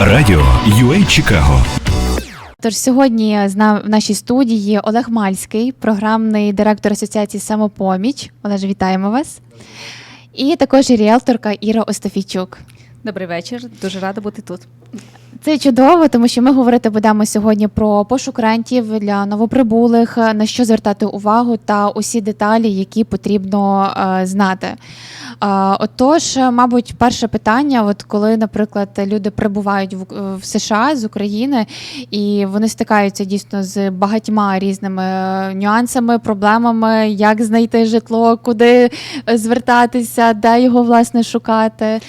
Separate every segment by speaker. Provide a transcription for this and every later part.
Speaker 1: Радіо UA Чикаго.
Speaker 2: Тож сьогодні в нашій студії Олег Мальський, програмний директор асоціації Самопоміч. Олеж, вітаємо вас. І також ріелторка Іра Остафійчук.
Speaker 3: Добрий вечір. Дуже рада бути тут.
Speaker 2: Це чудово, тому що ми говорити будемо сьогодні про пошук рентів для новоприбулих, на що звертати увагу та усі деталі, які потрібно е, знати. Е, отож, мабуть, перше питання: от коли, наприклад, люди прибувають в, в США з України і вони стикаються дійсно з багатьма різними е, нюансами, проблемами, як знайти житло, куди е, звертатися, де його власне шукати.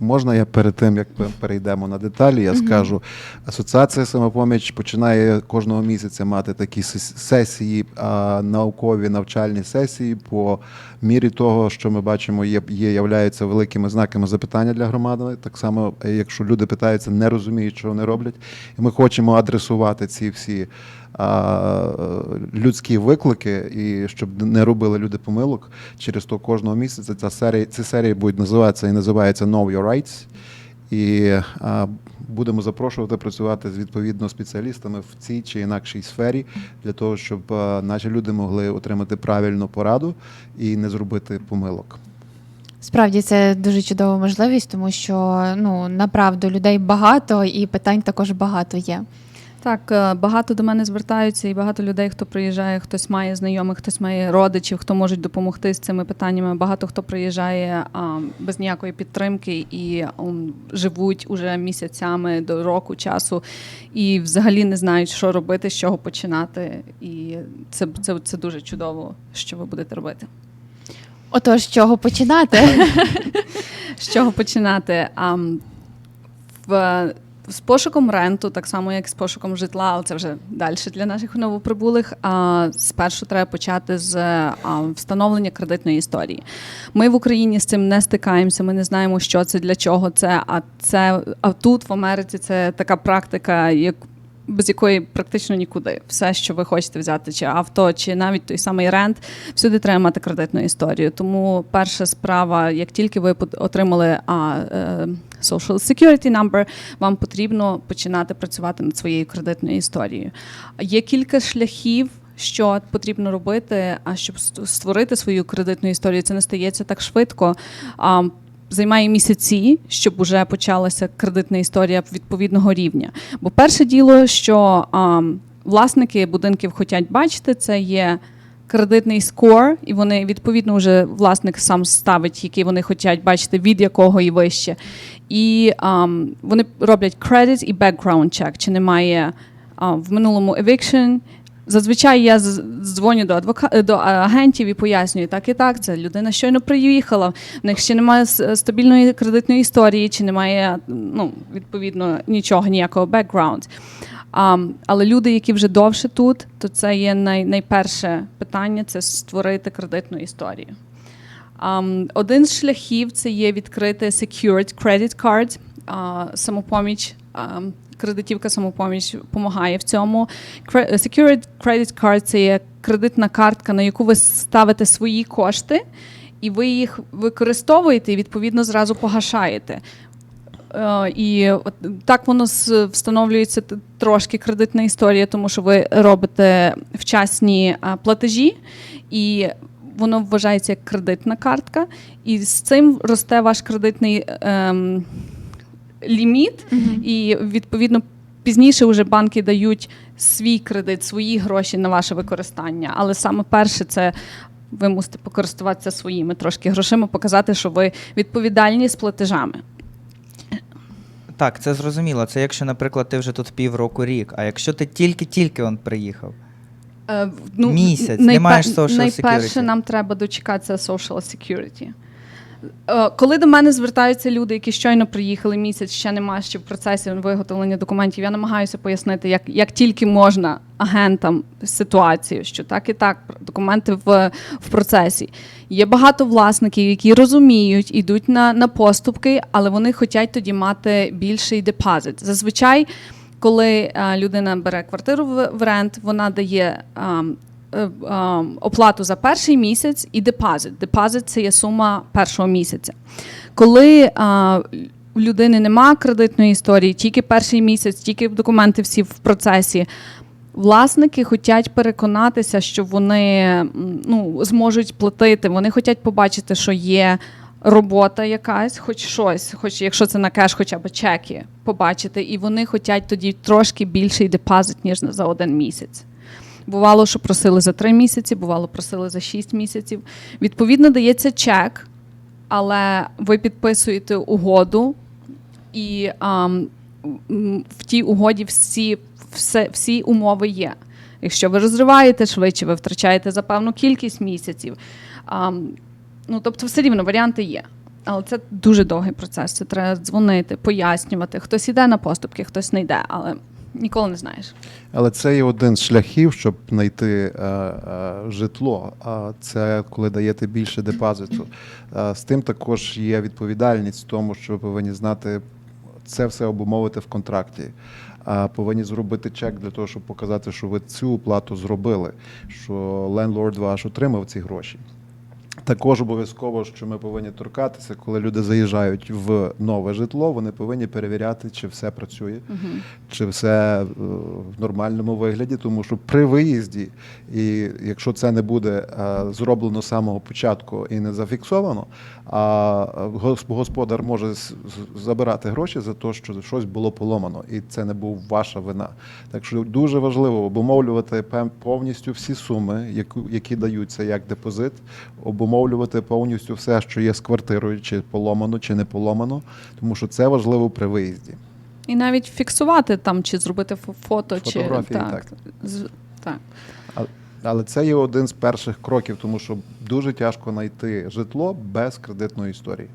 Speaker 4: Можна я перед тим, як перейдемо на деталі, я скажу, асоціація самопоміч починає кожного місяця мати такі сесії, а, наукові навчальні сесії по мірі того, що ми бачимо, є, є являються великими знаками запитання для громади. Так само, якщо люди питаються, не розуміють, що вони роблять, і ми хочемо адресувати ці всі. Людські виклики, і щоб не робили люди помилок через то кожного місяця ця серія, ці серії будуть називатися і називається Know Your Rights. І а, будемо запрошувати працювати з відповідно спеціалістами в цій чи інакшій сфері для того, щоб а, наші люди могли отримати правильну пораду і не зробити помилок.
Speaker 2: Справді це дуже чудова можливість, тому що ну направду людей багато і питань також багато є.
Speaker 3: Так, е, багато до мене звертаються, і багато людей, хто приїжджає, хтось має знайомих, хтось має родичів, хто можуть допомогти з цими питаннями. Багато хто приїжджає а, без ніякої підтримки і м, живуть уже місяцями до року часу, і взагалі не знають, що робити, з чого починати. І це, це, це дуже чудово, що ви будете робити.
Speaker 2: Отож, з чого починати?
Speaker 3: З чого починати? В, з пошуком ренту, так само як з пошуком житла, але це вже далі для наших новоприбулих. А спершу треба почати з встановлення кредитної історії. Ми в Україні з цим не стикаємося. Ми не знаємо, що це для чого це. А це а тут в Америці це така практика, як. Без якої практично нікуди. Все, що ви хочете взяти, чи авто, чи навіть той самий рент, всюди треба мати кредитну історію. Тому перша справа, як тільки ви отримали а, е, Social Security Number, вам потрібно починати працювати над своєю кредитною історією. Є кілька шляхів. Що потрібно робити, а щоб створити свою кредитну історію, це не стається так швидко. А, займає місяці, щоб уже почалася кредитна історія відповідного рівня. Бо перше діло, що а, власники будинків хочуть бачити, це є кредитний скор, і вони відповідно вже власник сам ставить, який вони хочуть бачити, від якого і вище. І а, вони роблять credit і background check, чи немає а, в минулому eviction, Зазвичай я дзвоню до адвока... до агентів і пояснюю, так і так, це людина щойно приїхала, в них ще немає стабільної кредитної історії, чи немає ну, відповідно нічого, ніякого background. А, але люди, які вже довше тут, то це є най... найперше питання це створити кредитну історію. Um, один з шляхів це є відкрити secured credit card. А, самопоміч, а, кредитівка самопоміч допомагає в цьому. Secured credit card – це є кредитна картка, на яку ви ставите свої кошти, і ви їх використовуєте і відповідно зразу погашаєте. Е, І от так воно встановлюється трошки кредитна історія, тому що ви робите вчасні платежі, і воно вважається як кредитна картка, і з цим росте ваш кредитний ем, ліміт, і відповідно. Пізніше вже банки дають свій кредит, свої гроші на ваше використання. Але саме перше це ви мусите покористуватися своїми трошки грошима, показати, що ви відповідальні з платежами.
Speaker 5: Так, це зрозуміло. Це якщо, наприклад, ти вже тут півроку рік, а якщо ти тільки-тільки он приїхав.
Speaker 3: Е, ну,
Speaker 5: Місяць, не маєш social
Speaker 3: Найперше нам треба дочекатися social security. Е, Коли до мене звертаються люди, які щойно приїхали місяць, ще немає ще в процесі виготовлення документів, я намагаюся пояснити, як, як тільки можна агентам ситуацію, що так і так, документи в, в процесі. Є багато власників, які розуміють, ідуть на, на поступки, але вони хочуть тоді мати більший депозит. Зазвичай, коли е, людина бере квартиру в, в рент, вона дає. е, оплату за перший місяць і депозит. Депозит це є сума першого місяця. Коли е, в людини нема кредитної історії, тільки перший місяць, тільки документи всі в процесі. Власники хочуть переконатися, що вони ну, зможуть платити. Вони хочуть побачити, що є робота якась, хоч щось, хоч якщо це на кеш, хоча б чеки побачити. І вони хочуть тоді трошки більший депозит, ніж за один місяць. Бувало, що просили за три місяці, бувало, просили за шість місяців. Відповідно, дається чек, але ви підписуєте угоду, і ам, в тій угоді всі, все, всі умови є. Якщо ви розриваєте швидше, ви втрачаєте за певну кількість місяців. Ам, ну, тобто, все рівно варіанти є. Але це дуже довгий процес. Це треба дзвонити, пояснювати. Хтось йде на поступки, хтось не йде, але ніколи не знаєш.
Speaker 4: Але це є один з шляхів, щоб знайти е, е, житло. А це коли даєте більше депозиту. Е, з тим також є відповідальність в тому, що ви повинні знати це все обумовити в контракті. А повинні зробити чек для того, щоб показати, що ви цю оплату зробили, що лендлорд ваш отримав ці гроші. Також обов'язково, що ми повинні торкатися, коли люди заїжджають в нове житло, вони повинні перевіряти, чи все працює, чи все е, в нормальному вигляді, тому що при виїзді, і якщо це не буде е, зроблено з самого початку і не зафіксовано, а господар може забирати гроші за те, що щось було поломано, і це не був ваша вина. Так що дуже важливо обумовлювати повністю всі суми, які даються як депозит, обумовлювати повністю все, що є з квартирою, чи поломано, чи не поломано, тому що це важливо при виїзді.
Speaker 3: І навіть фіксувати там, чи зробити фото, чи
Speaker 4: Фотографії,
Speaker 3: так. З- так.
Speaker 4: Але це є один з перших кроків, тому що дуже тяжко знайти житло без кредитної історії.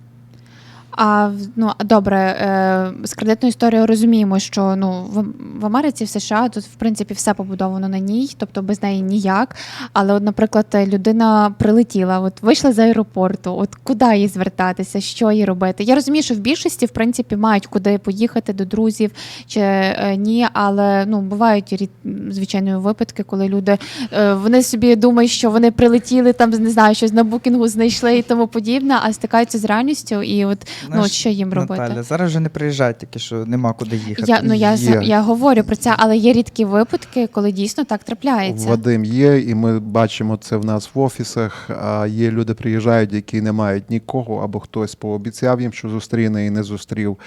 Speaker 2: А ну добре, е, з кредитною історією розуміємо, що ну в, в Америці, в США тут в принципі все побудовано на ній, тобто без неї ніяк. Але, от, наприклад, людина прилетіла, от вийшла з аеропорту, от куди їй звертатися, що їй робити? Я розумію, що в більшості в принципі мають куди поїхати до друзів чи е, ні, але ну бувають рід, звичайно випадки, коли люди е, вони собі думають, що вони прилетіли там, не знаю, щось на букінгу знайшли і тому подібне, а стикаються з реальністю, і от ну от що їм робити?
Speaker 5: Наталя, зараз вже не приїжджають, такі що нема куди їхати.
Speaker 2: Я ну я
Speaker 4: Є.
Speaker 2: я говорю про це, але є рідкі випадки, коли дійсно так трапляється.
Speaker 4: Вадим є, і ми бачимо це в нас в офісах. А є люди приїжджають, які не мають нікого, або хтось пообіцяв їм, що зустріне і не зустрів.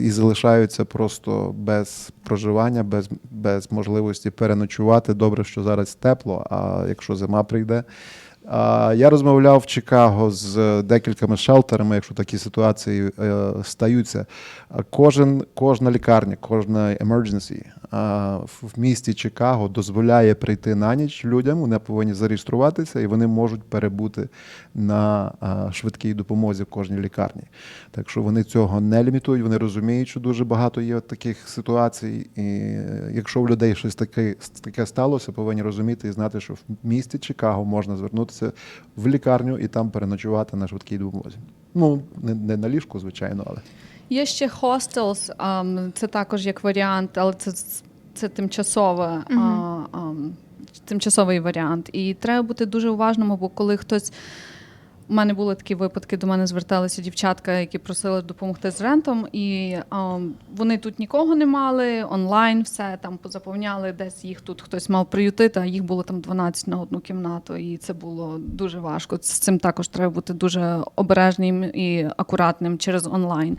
Speaker 4: І залишаються просто без проживання, без, без можливості переночувати. Добре, що зараз тепло, а якщо зима прийде. Я розмовляв в Чикаго з декількома шелтерами, якщо такі ситуації е, стаються. Кожен, кожна лікарня, кожна emergency в місті Чикаго дозволяє прийти на ніч людям. Вони повинні зареєструватися і вони можуть перебути на швидкій допомозі в кожній лікарні. Так що вони цього не лімітують. Вони розуміють, що дуже багато є таких ситуацій. І е, якщо в людей щось таке, таке сталося, повинні розуміти і знати, що в місті Чикаго можна звернутися в лікарню і там переночувати на швидкій допомозі. Ну не, не на ліжку, звичайно, але.
Speaker 3: Є ще hostels, ам, це також як варіант, але це, це тимчасове, а, ам, тимчасовий варіант. І треба бути дуже уважним, бо коли хтось. У мене були такі випадки, до мене зверталися дівчатка, які просили допомогти з рентом, і ам, вони тут нікого не мали, онлайн все там позаповняли, десь їх тут хтось мав приютити, а їх було там 12 на одну кімнату, і це було дуже важко. З цим також треба бути дуже обережним і акуратним через онлайн.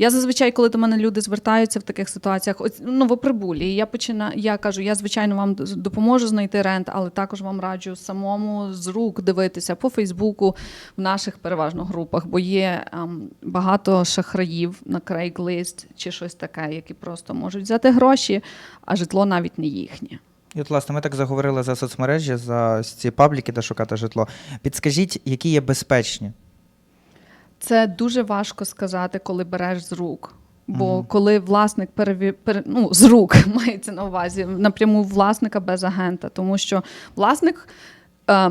Speaker 3: Я зазвичай, коли до мене люди звертаються в таких ситуаціях, ось новоприбулі, і я починаю, я кажу, я звичайно вам допоможу знайти рент, але також вам раджу самому з рук дивитися по Фейсбуку в наших переважно групах, бо є ем, багато шахраїв на Craigslist чи щось таке, які просто можуть взяти гроші, а житло навіть не їхнє.
Speaker 5: І от, власне, ми так заговорили за соцмережі, за ці пабліки, де шукати житло. Підскажіть, які є безпечні?
Speaker 3: Це дуже важко сказати, коли береш з рук. Бо коли власник переві... пере... ну, з рук мається на увазі напряму власника без агента, тому що власник е,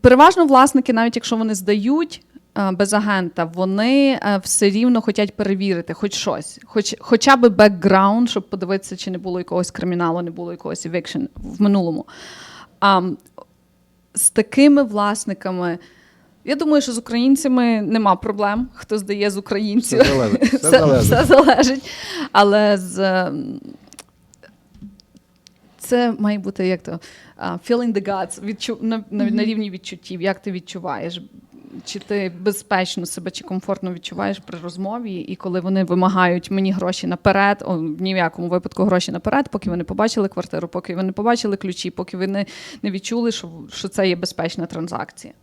Speaker 3: переважно власники, навіть якщо вони здають е, без агента, вони е, все рівно хочуть перевірити хоч щось, хоч, хоча б бекграунд, щоб подивитися, чи не було якогось криміналу, не було якогось eviction в минулому. А, з такими власниками Я думаю, що з українцями нема проблем, хто здає з українців.
Speaker 4: Все залежить. Все
Speaker 3: все,
Speaker 4: залежить.
Speaker 3: все залежить. Але з, ем, це має бути як то feeling the guts, відчу, на, на, на рівні відчуттів, як ти відчуваєш. Чи ти безпечно себе чи комфортно відчуваєш при розмові, і коли вони вимагають мені гроші наперед, о, ні в якому випадку гроші наперед, поки ви не побачили квартиру, поки ви не побачили ключі, поки ви не, не відчули, що, що це є безпечна транзакція.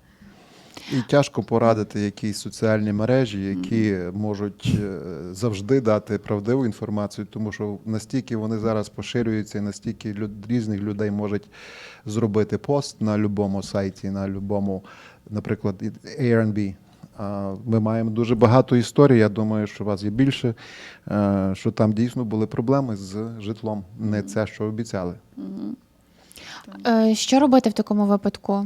Speaker 4: І тяжко порадити якісь соціальні мережі, які можуть е, завжди дати правдиву інформацію, тому що настільки вони зараз поширюються, і настільки різних людей можуть зробити пост на будь-якому сайті, на будь-якому, наприклад, Airbnb. Ми маємо дуже багато історій. Я думаю, що у вас є більше, е, що там дійсно були проблеми з житлом, не це, що обіцяли.
Speaker 2: Е, Що робити в такому випадку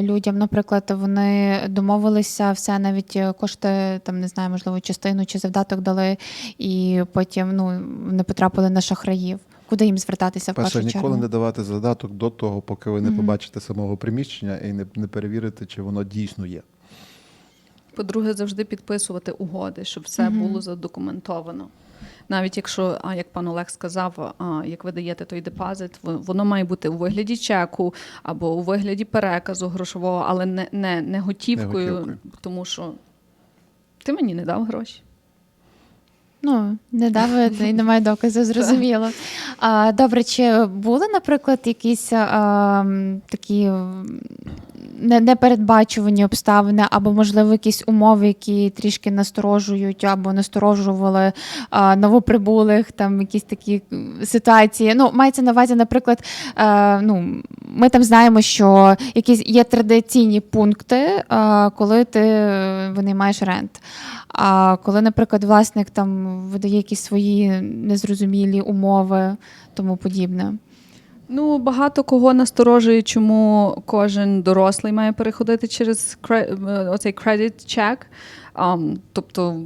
Speaker 2: людям? Наприклад, вони домовилися все, навіть е, кошти, там не знаю, можливо, частину чи завдаток дали, і потім ну не потрапили на шахраїв. Куди їм звертатися в першу
Speaker 4: ніколи
Speaker 2: чергу?
Speaker 4: не давати задаток до того, поки ви не
Speaker 2: Мгм.
Speaker 4: побачите самого приміщення і не, не перевірите, чи воно дійсно є.
Speaker 3: По-друге, завжди підписувати угоди, щоб все
Speaker 2: Мгм.
Speaker 3: було задокументовано. Навіть якщо, як пан Олег сказав, як ви даєте той депозит, воно має бути у вигляді чеку або у вигляді переказу грошового, але не, не, не, готівкою,
Speaker 4: Не готівкою.
Speaker 3: тому що ти мені не дав гроші.
Speaker 2: Ну, не дав і немає доказу, зрозуміло. А, добре, чи були, наприклад, якісь а, такі непередбачувані обставини, або, можливо, якісь умови, які трішки насторожують або насторожували а, новоприбулих, там якісь такі ситуації. Ну, мається на увазі, наприклад, е, ну, ми там знаємо, що якісь є традиційні пункти, а, коли ти винаймаєш рент. А коли, наприклад, власник там видає якісь свої незрозумілі умови, тому подібне.
Speaker 3: Ну, багато кого насторожує, чому кожен дорослий має переходити через е, оцей check. Ам, тобто,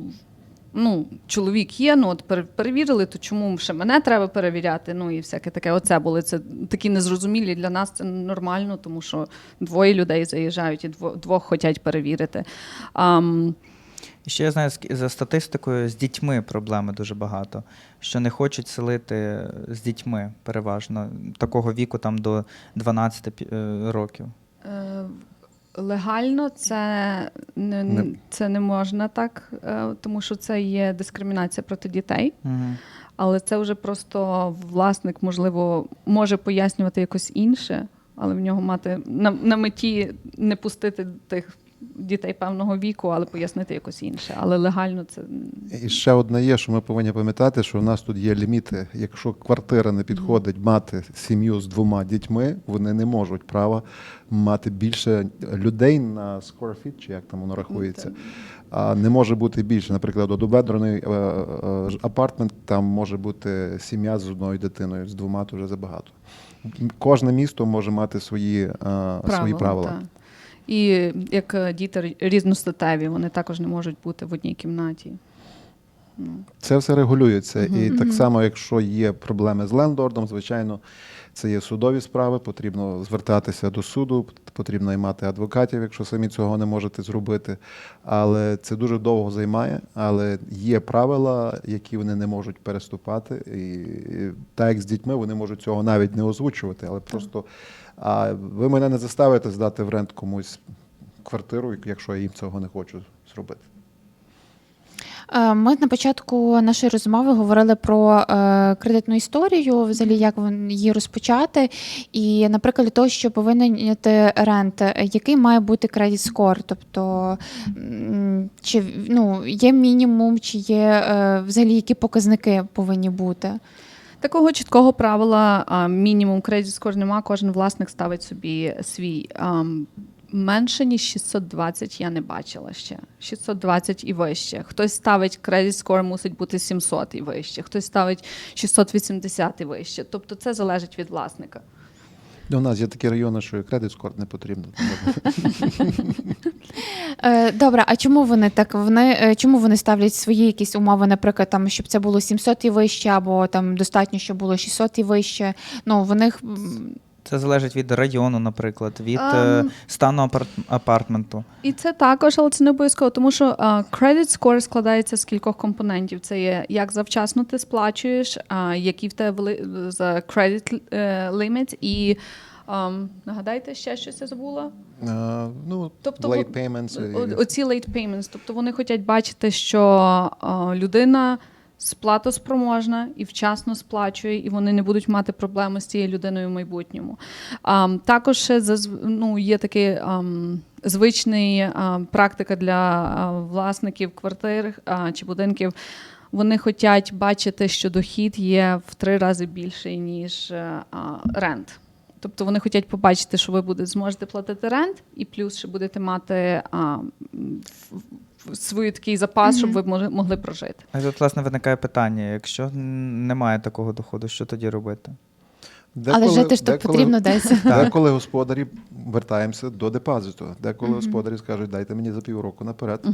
Speaker 3: ну, чоловік є, ну от пере- перевірили, то чому ще мене треба перевіряти? Ну і всяке таке. Оце були це такі незрозумілі для нас. Це нормально, тому що двоє людей заїжджають і дво- двох хочуть перевірити. Ам,
Speaker 5: І ще я знаю за статистикою, з дітьми проблеми дуже багато. Що не хочуть селити з дітьми переважно такого віку там до 12 е, років.
Speaker 3: Е, Легально це не,
Speaker 4: Не.
Speaker 3: це не можна так, е, тому що це є дискримінація проти дітей.
Speaker 5: Угу.
Speaker 3: Але це вже просто власник, можливо, може пояснювати якось інше, але в нього мати на, на меті не пустити тих дітей певного віку, але пояснити якось інше. Але легально це
Speaker 4: І ще одне є, що ми повинні пам'ятати, що в нас тут є ліміти. Якщо квартира не підходить мати сім'ю з двома дітьми, вони не можуть права мати більше людей на square feet, чи як там воно рахується. А не може бути більше. Наприклад, однобедрений е, е, апартмент, там може бути сім'я з одною дитиною, з двома то вже забагато. Кожне місто може мати свої, е, свої правила.
Speaker 3: та. І як е, діти різностатеві, вони також не можуть бути в одній кімнаті. Ну.
Speaker 4: Це все регулюється.
Speaker 3: Мгм.
Speaker 4: І так само, якщо є проблеми з лендордом, звичайно, це є судові справи, потрібно звертатися до суду, потрібно мати адвокатів, якщо самі цього не можете зробити. Але це дуже довго займає. Але є правила, які вони не можуть переступати. І, і так як з дітьми вони можуть цього навіть не озвучувати, але просто а ви мене не заставите здати в рент комусь квартиру, якщо я їм цього не хочу зробити.
Speaker 2: Е, Ми на початку нашої розмови говорили про е, кредитну історію, взагалі як її розпочати. І, наприклад, того, щоб повинен рент, е, який має бути кредит скор? Тобто, чи ну, є мінімум, чи є взагалі які показники повинні бути?
Speaker 3: Такого чіткого правила а, мінімум кредит скор нема. Кожен власник ставить собі свій. А, Менше ніж 620 я не бачила ще. 620 і вище. Хтось ставить кредит скор, мусить бути 700 і вище. Хтось ставить 680 і вище. Тобто це залежить від власника.
Speaker 4: У нас є такі райони, що і кредит скор не потрібно.
Speaker 2: Е, Добре, а чому вони так вони е, чому вони ставлять свої якісь умови, наприклад, там щоб це було 700 і вище, або там достатньо, щоб було 600 і вище? Ну в них
Speaker 5: Це залежить від району, наприклад, від е,
Speaker 3: Ем.
Speaker 5: стану апарт- апартменту.
Speaker 3: І це також, але це не обов'язково, тому що credit score складається з кількох компонентів. Це є як завчасно ти сплачуєш, а, які в тебе вели- за е, limit і ам, нагадайте ще щось я забула.
Speaker 4: Е, ну,
Speaker 3: Тобто
Speaker 4: late payments.
Speaker 3: О- Оці late payments. Тобто вони хочуть бачити, що а, людина сплатоспроможна і вчасно сплачує, і вони не будуть мати проблеми з цією людиною в майбутньому. А, також ще ну, є такий звичний а, практика для а, власників квартир а, чи будинків. Вони хочуть бачити, що дохід є в три рази більший, ніж е, а, рент. Тобто вони хочуть побачити, що ви буде, зможете платити рент, і плюс ще будете мати а, свій такий запас, щоб ви могли, могли прожити.
Speaker 5: А тут, власне, виникає питання: якщо немає такого доходу, що тоді робити?
Speaker 2: Але жити ж то
Speaker 4: деколи-
Speaker 2: потрібно десь.
Speaker 4: Деколи господарі вертаємося до депозиту. Деколи господарі скажуть, дайте мені за півроку наперед.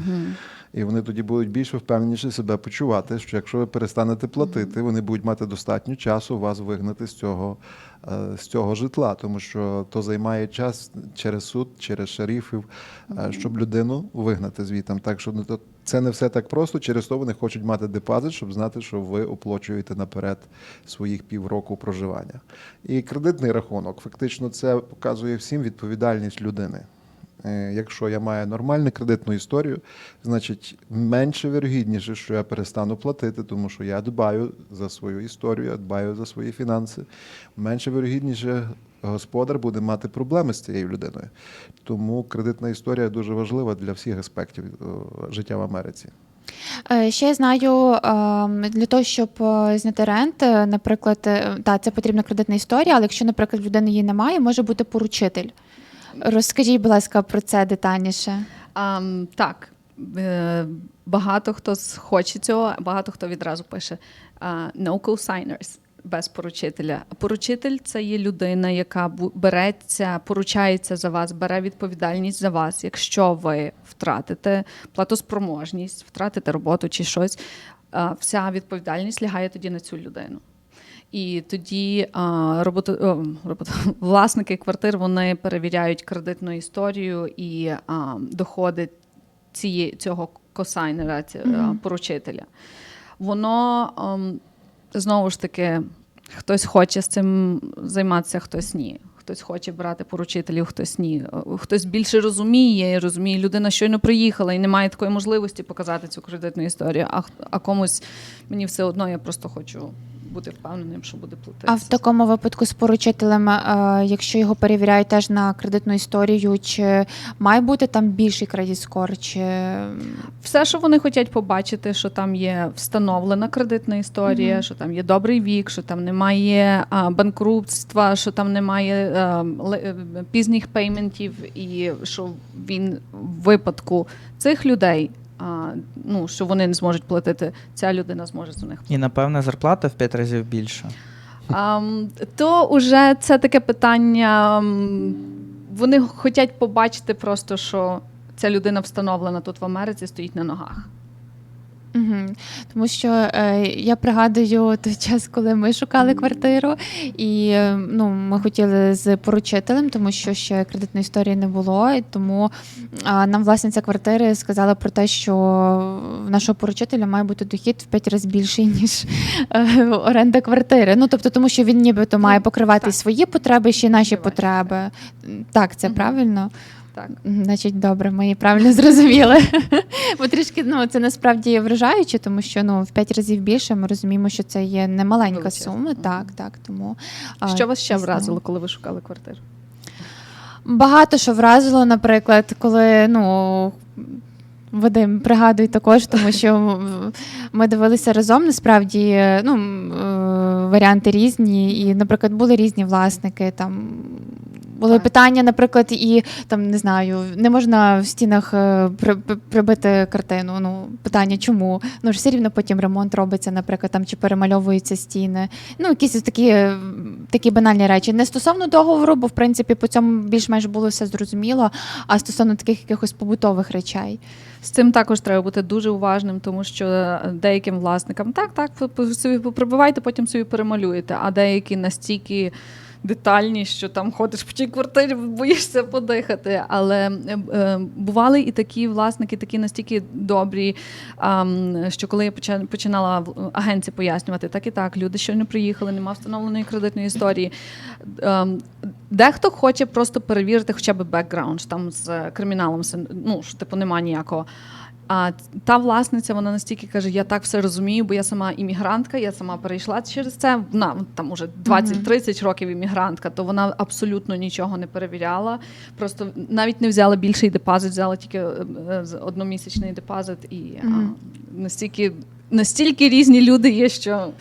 Speaker 4: І вони тоді будуть більше впевненіше себе почувати, що якщо ви перестанете платити, вони будуть мати достатньо часу вас вигнати з цього, е, з цього житла, тому що то займає час через суд, через шерифів, е, щоб людину вигнати звітом. Так що ну, то це не все так просто. Через то вони хочуть мати депозит, щоб знати, що ви оплачуєте наперед своїх півроку проживання. І кредитний рахунок фактично це показує всім відповідальність людини. Е, Якщо я маю нормальну кредитну історію, значить менше вірогідніше, що я перестану платити, тому що я дбаю за свою історію, я дбаю за свої фінанси. Менше вірогідніше господар буде мати проблеми з цією людиною. Тому кредитна історія дуже важлива для всіх аспектів е, життя в Америці.
Speaker 2: Е, Ще я знаю, для того, щоб зняти рент, наприклад, та, це потрібна кредитна історія, але якщо, наприклад, людини її немає, може бути поручитель. Розкажіть, будь ласка, про це детальніше.
Speaker 3: А, так, е, багато хто хоче цього, багато хто відразу пише no co-signers без поручителя. Поручитель це є людина, яка береться, поручається за вас, бере відповідальність за вас. Якщо ви втратите платоспроможність, втратите роботу чи щось, вся відповідальність лягає тоді на цю людину. І тоді а, робото, о, робото, власники квартир вони перевіряють кредитну історію і а, доходи ціє, цього косайнера, ці- а, поручителя. Воно ам, знову ж таки, хтось хоче з цим займатися, хтось ні. Хтось хоче брати поручителів, хтось ні. Хтось більше розуміє, і розуміє, людина щойно приїхала і не має такої можливості показати цю кредитну історію. А, а комусь мені все одно, я просто хочу бути впевненим, що буде платити.
Speaker 2: А в такому випадку з поручителем, е, якщо його перевіряють теж на кредитну історію, чи має бути там більший кредит-скор, чи
Speaker 3: Все, що вони хочуть побачити, що там є встановлена кредитна історія,
Speaker 2: Мгм.
Speaker 3: що там є добрий вік, що там немає банкрутства, що там немає а, е, пізніх пейментів, і що він в випадку цих людей, а, ну що вони не зможуть платити, ця людина зможе за них
Speaker 5: І, напевне, зарплата в п'ять разів більша.
Speaker 3: А, то вже це таке питання. Вони хочуть побачити просто, що ця людина встановлена тут в Америці, стоїть на ногах.
Speaker 2: Угу. Тому що е, я пригадую той час, коли ми шукали квартиру, і е, ну, ми хотіли з поручителем, тому що ще кредитної історії не було. І тому а, нам власниця квартири сказала про те, що в нашого поручителя має бути дохід в 5 разів більший, ніж е, оренда квартири. Ну тобто, тому що він нібито має покривати
Speaker 3: так.
Speaker 2: свої потреби, ще й наші потреби. Так, це правильно.
Speaker 3: Так.
Speaker 2: Значить, добре, ми її правильно зрозуміли. Бо трішки ну це насправді вражаюче, тому що ну в п'ять разів більше ми розуміємо, що це є немаленька сума. Так, так. Тому
Speaker 3: Що вас ще вразило, коли ви шукали квартиру?
Speaker 2: Багато що вразило, наприклад, коли ну. Вадим, пригадуй також, тому що ми дивилися разом. Насправді ну, е, варіанти різні, і, наприклад, були різні власники. Там були
Speaker 3: Так.
Speaker 2: питання, наприклад, і там не знаю, не можна в стінах е, при- при- прибити картину. Ну, питання, чому? Ну ж все рівно потім ремонт робиться, наприклад, там чи перемальовуються стіни. Ну, якісь такі, е, такі банальні речі. Не стосовно договору, бо в принципі по цьому більш-менш було все зрозуміло, а стосовно таких якихось побутових речей.
Speaker 3: З цим також треба бути дуже уважним, тому що деяким власникам так, так, собі поприбивайте, потім собі перемалюєте, а деякі настільки детальні, що там ходиш по тій квартирі, боїшся подихати. Але е, е, бували і такі власники, такі настільки добрі, ам, що коли я починала агенції пояснювати, так і так, люди щойно приїхали, нема встановленої кредитної історії. Ем, Дехто хоче просто перевірити хоча б бекграунд, там з криміналом, ну, що типу немає ніякого. А та власниця, вона настільки каже: я так все розумію, бо я сама іммігрантка, я сама перейшла через це. Вона там уже 20-30 років іммігрантка, то вона абсолютно нічого не перевіряла. Просто навіть не взяла більший депозит, взяла тільки е, е, одномісячний депозит, і а, настільки, настільки різні люди є, що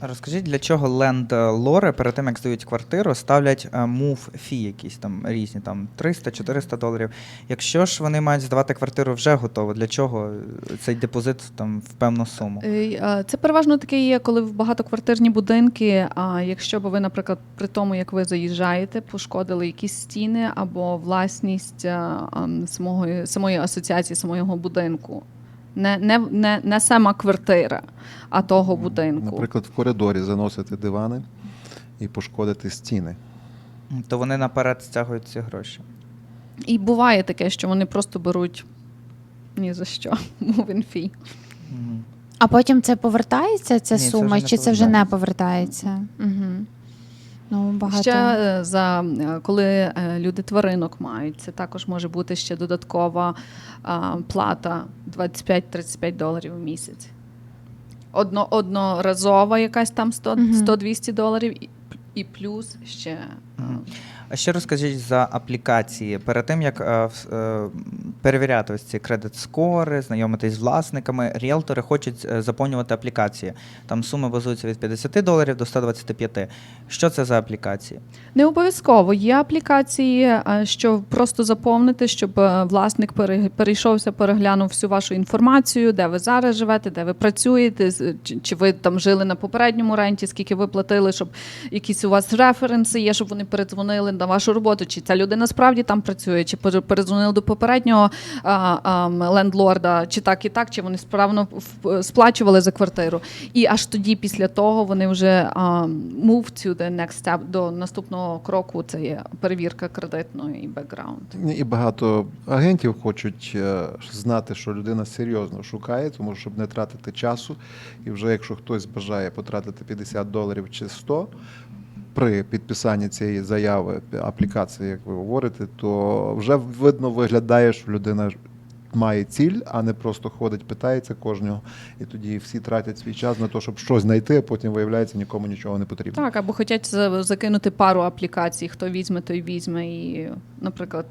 Speaker 5: Розкажіть, для чого лендлори перед тим, як здають квартиру, ставлять мув фі якісь там різні, там 300-400 доларів. Якщо ж вони мають здавати квартиру вже готово, для чого цей депозит там в певну суму?
Speaker 3: Е, е, Це переважно таке є, коли в багатоквартирні будинки. А якщо б ви, наприклад, при тому, як ви заїжджаєте, пошкодили якісь стіни або власність е, ем, самої асоціації, самого будинку. Не, не, не, не сама квартира, а того будинку.
Speaker 4: Наприклад, в коридорі заносити дивани і пошкодити стіни.
Speaker 5: То вони наперед стягують ці гроші.
Speaker 3: І буває таке, що вони просто беруть ні за що. Moving fee.
Speaker 2: А потім це повертається, ця
Speaker 5: Ні, це
Speaker 2: сума,
Speaker 5: вже не
Speaker 2: чи це вже не
Speaker 5: повертається.
Speaker 2: повертається? Угу. Ну, багато.
Speaker 3: Ще е, за е, коли е, люди тваринок мають, це також може бути ще додаткова а, плата 25-35 доларів в місяць. Одно, одноразова якась там 100
Speaker 2: Мгм.
Speaker 3: 100-200 доларів, і, і плюс ще.
Speaker 5: Мгм. А ще розкажіть за аплікації. Перед тим як е, е, перевіряти ось ці кредит-скори, знайомитись з власниками, ріелтори хочуть е, заповнювати аплікації. Там суми базуються від 50 доларів до 125. Що це за аплікації?
Speaker 3: Не обов'язково є аплікації, е, що просто заповнити, щоб е, власник пере- перейшовся, переглянув всю вашу інформацію, де ви зараз живете, де ви працюєте, чи ви там жили на попередньому ренті, скільки ви платили, щоб якісь у вас референси є, щоб вони передзвонили на вашу роботу, чи ця людина справді там працює, чи пере- передзвонили до попереднього а, а, лендлорда, чи так і так, чи вони справно сплачували за квартиру. І аж тоді, після того, вони вже а, move to the next step, до наступного кроку. Це є перевірка кредитної і бекграунд.
Speaker 4: І багато агентів хочуть е, знати, що людина серйозно шукає, тому щоб не тратити часу. І вже якщо хтось бажає потратити 50 доларів чи 100 при підписанні цієї заяви аплікації, як ви говорите, то вже видно виглядає, що людина має ціль, а не просто ходить, питається кожного. І тоді всі тратять свій час на те, щоб щось знайти, а потім виявляється, нікому нічого не потрібно.
Speaker 3: Так, або хочуть закинути пару аплікацій, хто візьме, той візьме. І, наприклад,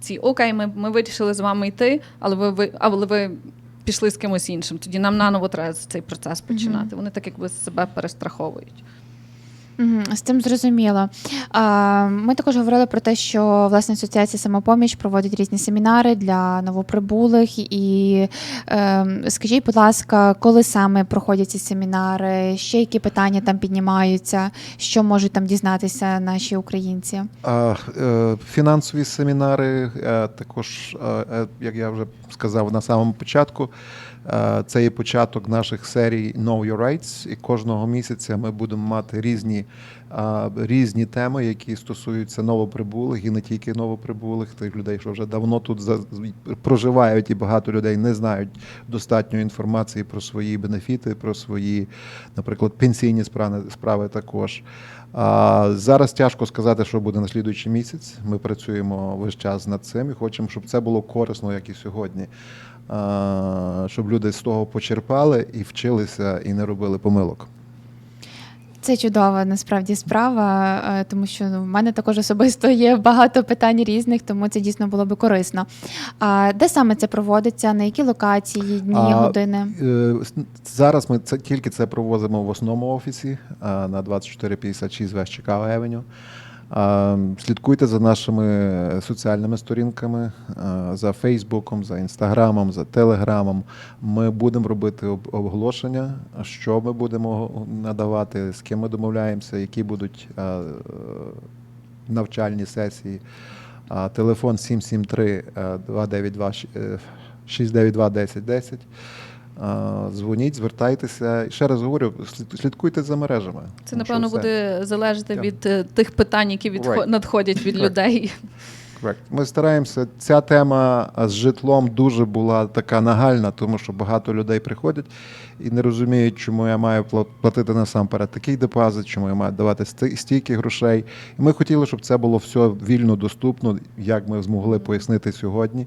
Speaker 3: ці- окей, ми, ми вирішили з вами йти, але ви, ви але ви пішли з кимось іншим. Тоді нам наново треба цей процес починати. Вони так якби себе перестраховують.
Speaker 2: З цим зрозуміло. Ми також говорили про те, що власне асоціація самопоміч проводить різні семінари для новоприбулих. І ем, скажіть, будь ласка, коли саме проходять ці семінари? Ще які питання там піднімаються? Що можуть там дізнатися наші українці?
Speaker 4: Е, Фінансові семінари, е, також, е, як я вже сказав на самому початку, це є початок наших серій Know Your Rights. І кожного місяця ми будемо мати різні, е, різні теми, які стосуються новоприбулих і не тільки новоприбулих, тих людей, що вже давно тут проживають, і багато людей не знають достатньо інформації про свої бенефіти, про свої, наприклад, пенсійні справи, справи також. А зараз тяжко сказати, що буде на слідуючий місяць. Ми працюємо весь час над цим і хочемо, щоб це було корисно, як і сьогодні. Щоб люди з того почерпали і вчилися, і не робили помилок.
Speaker 2: Це чудова насправді справа, е, тому що ну, в мене також особисто є багато питань різних, тому це дійсно було би корисно. А де саме це проводиться? На які локації, дні,
Speaker 4: А,
Speaker 2: години?
Speaker 4: Е, Зараз ми це тільки це провозимо в основному офісі а, на 2456 West Chicago Avenue. А, Слідкуйте за нашими соціальними сторінками, за Фейсбуком, за Інстаграмом, за Телеграмом. Ми будемо робити об- оголошення, що ми будемо надавати, з ким ми домовляємося, які будуть е, навчальні сесії. Телефон 773 292 692 1010. Дзвоніть, звертайтеся. Ще раз говорю, слід- слідкуйте за мережами.
Speaker 3: Це, напевно, буде залежати
Speaker 4: Так.
Speaker 3: від е, тих питань, які відхо-
Speaker 4: Right.
Speaker 3: надходять від
Speaker 4: Correct.
Speaker 3: людей.
Speaker 4: Correct. Ми стараємося. Ця тема з житлом дуже була така нагальна, тому що багато людей приходять і не розуміють, чому я маю платити насамперед такий депозит, чому я маю давати стільки грошей. І ми хотіли, щоб це було все вільно доступно, як ми змогли пояснити сьогодні.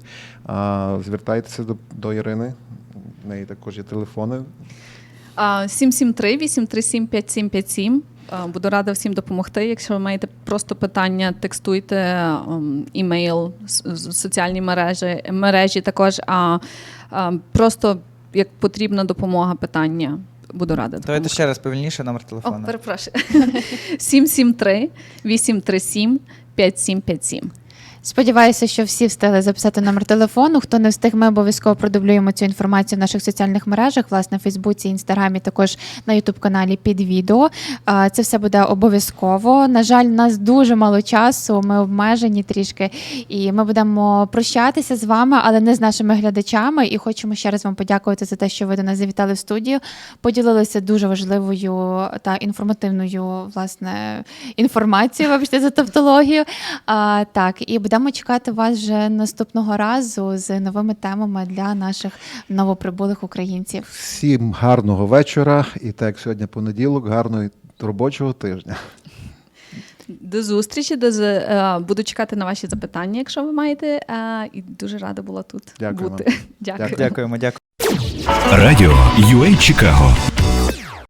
Speaker 4: Звертайтеся до, до Ірини. В неї також є телефони.
Speaker 3: 773 837 5757. Буду рада всім допомогти. Якщо ви маєте просто питання, текстуйте ем, імейл, соціальні мережі, мережі також. А, просто як потрібна допомога, питання. Буду рада
Speaker 5: Давайте
Speaker 3: допомогти.
Speaker 5: ще раз повільніше номер
Speaker 3: О,
Speaker 5: телефону.
Speaker 3: перепрошую. 773 837 5757.
Speaker 2: Сподіваюся, що всі встигли записати номер телефону. Хто не встиг, ми обов'язково продублюємо цю інформацію в наших соціальних мережах, власне, в Фейсбуці, Інстаграмі, також на Ютуб каналі під відео. Це все буде обов'язково. На жаль, у нас дуже мало часу. Ми обмежені трішки, і ми будемо прощатися з вами, але не з нашими глядачами. І хочемо ще раз вам подякувати за те, що ви до нас завітали в студію. Поділилися дуже важливою та інформативною власне інформацією. Вибачте за тавтологію. А, так, і будемо чекати вас вже наступного разу з новими темами для наших новоприбулих українців.
Speaker 4: Всім гарного вечора і так як сьогодні понеділок, гарного робочого тижня.
Speaker 3: До зустрічі. До, з- е, буду чекати на ваші запитання, якщо ви маєте. е, І дуже рада була тут
Speaker 4: Дякую
Speaker 3: бути. Дякую.
Speaker 5: Дякуємо, дякуємо.
Speaker 1: Радіо UA Чикаго